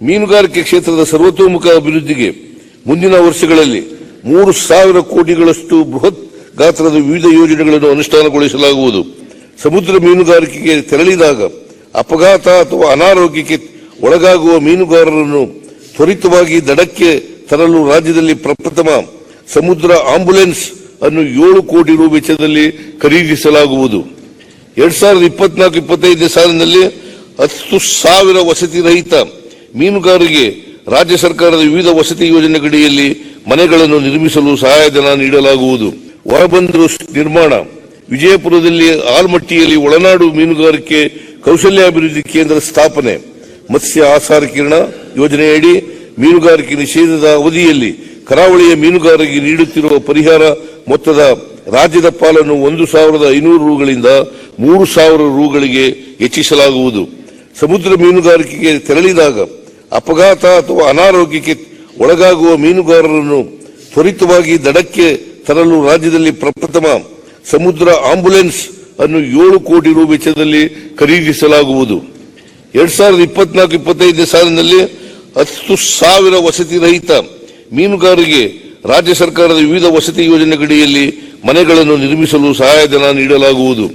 ಮೀನುಗಾರಿಕೆ ಕ್ಷೇತ್ರದ ಸರ್ವತೋಮುಖ ಅಭಿವೃದ್ಧಿಗೆ ಮುಂದಿನ ವರ್ಷಗಳಲ್ಲಿ ಮೂರು ಸಾವಿರ ಕೋಟಿಗಳಷ್ಟು ಬೃಹತ್ ಗಾತ್ರದ ವಿವಿಧ ಯೋಜನೆಗಳನ್ನು ಅನುಷ್ಠಾನಗೊಳಿಸಲಾಗುವುದು. ಸಮುದ್ರ ಮೀನುಗಾರಿಕೆಗೆ ತೆರಳಿದಾಗ ಅಪಘಾತ ಅಥವಾ ಅನಾರೋಗ್ಯಕ್ಕೆ ಒಳಗಾಗುವ ಮೀನುಗಾರರನ್ನು ತ್ವರಿತವಾಗಿ ದಡಕ್ಕೆ ತರಲು ರಾಜ್ಯದಲ್ಲಿ ಪ್ರಪ್ರಥಮ ಸಮುದ್ರ ಆಂಬುಲೆನ್ಸ್ ಅನ್ನು ಏಳು ಕೋಟಿ ರೂ ವೆಚ್ಚದಲ್ಲಿ ಖರೀದಿಸಲಾಗುವುದು. ಎರಡ್ ಸಾವಿರದ ಇಪ್ಪತ್ನಾಲ್ಕು, ಇಪ್ಪತ್ತೈದನೇ ಸಾಲಿನಲ್ಲಿ ಹತ್ತು ಸಾವಿರ ವಸತಿ ರಹಿತ ಮೀನುಗಾರರಿಗೆ ರಾಜ್ಯ ಸರ್ಕಾರದ ವಿವಿಧ ವಸತಿ ಯೋಜನೆಗಳಡಿಯಲ್ಲಿ ಮನೆಗಳನ್ನು ನಿರ್ಮಿಸಲು ಸಹಾಯಧನ ನೀಡಲಾಗುವುದು. ಹೊರಬಂದರು ನಿರ್ಮಾಣ. ವಿಜಯಪುರದಲ್ಲಿ ಆಲ್ಮಟ್ಟಿಯಲ್ಲಿ ಒಳನಾಡು ಮೀನುಗಾರಿಕೆ ಕೌಶಲ್ಯಾಭಿವೃದ್ಧಿ ಕೇಂದ್ರ ಸ್ಥಾಪನೆ. ಮತ್ಸ್ಯ ಆಸಾರ ಕಿರಣ ಯೋಜನೆಯಡಿ ಮೀನುಗಾರಿಕೆ ನಿಷೇಧದ ಅವಧಿಯಲ್ಲಿ ಕರಾವಳಿಯ ಮೀನುಗಾರರಿಗೆ ನೀಡುತ್ತಿರುವ ಪರಿಹಾರ ಮೊತ್ತದ ರಾಜ್ಯದ ಪಾಲನ್ನು ಒಂದು ಸಾವಿರದ ಐನೂರು ರೂಗಳಿಂದ ಮೂರು ಸಾವಿರ ರೂಗಳಿಗೆ ಹೆಚ್ಚಿಸಲಾಗುವುದು. ಸಮುದ್ರ ಮೀನುಗಾರಿಕೆಗೆ ತೆರಳಿದಾಗ ಅಪಘಾತ ಅಥವಾ ಅನಾರೋಗ್ಯಕ್ಕೆ ಒಳಗಾಗುವ ಮೀನುಗಾರರನ್ನು ತ್ವರಿತವಾಗಿ ದಡಕ್ಕೆ ತರಲು ರಾಜ್ಯದಲ್ಲಿ ಪ್ರಪ್ರಥಮ ಸಮುದ್ರ ಆಂಬುಲೆನ್ಸ್ ಅನ್ನು ಏಳು ಕೋಟಿ ರು ವೆಚ್ಚದಲ್ಲಿ ಖರೀದಿಸಲಾಗುವುದು. ಎರಡ್ ಸಾವಿರದ ಇಪ್ಪತ್ನಾಲ್ಕು, ಇಪ್ಪತ್ತೈದನೇ ಸಾಲಿನಲ್ಲಿ ಹತ್ತು ಸಾವಿರ ವಸತಿ ರಹಿತ ಮೀನುಗಾರರಿಗೆ ರಾಜ್ಯ ಸರ್ಕಾರದ ವಿವಿಧ ವಸತಿ ಯೋಜನೆಗಳಡಿಯಲ್ಲಿ ಮನೆಗಳನ್ನು ನಿರ್ಮಿಸಲು ಸಹಾಯಧನ ನೀಡಲಾಗುವುದು.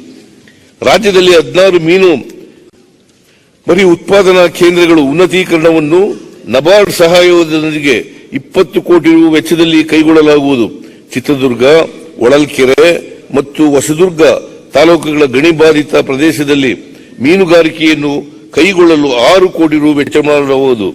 ರಾಜ್ಯದಲ್ಲಿ ಹದಿನಾರು ಮೀನು ಮರಿ ಉತ್ಪಾದನಾ ಕೇಂದ್ರಗಳು ಉನ್ನತೀಕರಣವನ್ನು ನಬಾರ್ಡ್ ಸಹಾಯದೊಂದಿಗೆ ಇಪ್ಪತ್ತು ಕೋಟಿ ರೂ ವೆಚ್ಚದಲ್ಲಿ ಕೈಗೊಳ್ಳಲಾಗುವುದು. ಚಿತ್ರದುರ್ಗ ಒಳಲ್ಕೆರೆ ಮತ್ತು ಹೊಸದುರ್ಗ ತಾಲೂಕುಗಳ ಗಣಿ ಬಾಧಿತ ಪ್ರದೇಶದಲ್ಲಿ ಮೀನುಗಾರಿಕೆಯನ್ನು ಕೈಗೊಳ್ಳಲು ಆರು ಕೋಟಿ ರೂ ವೆಚ್ಚ ಮಾಡಲಾಗುವುದು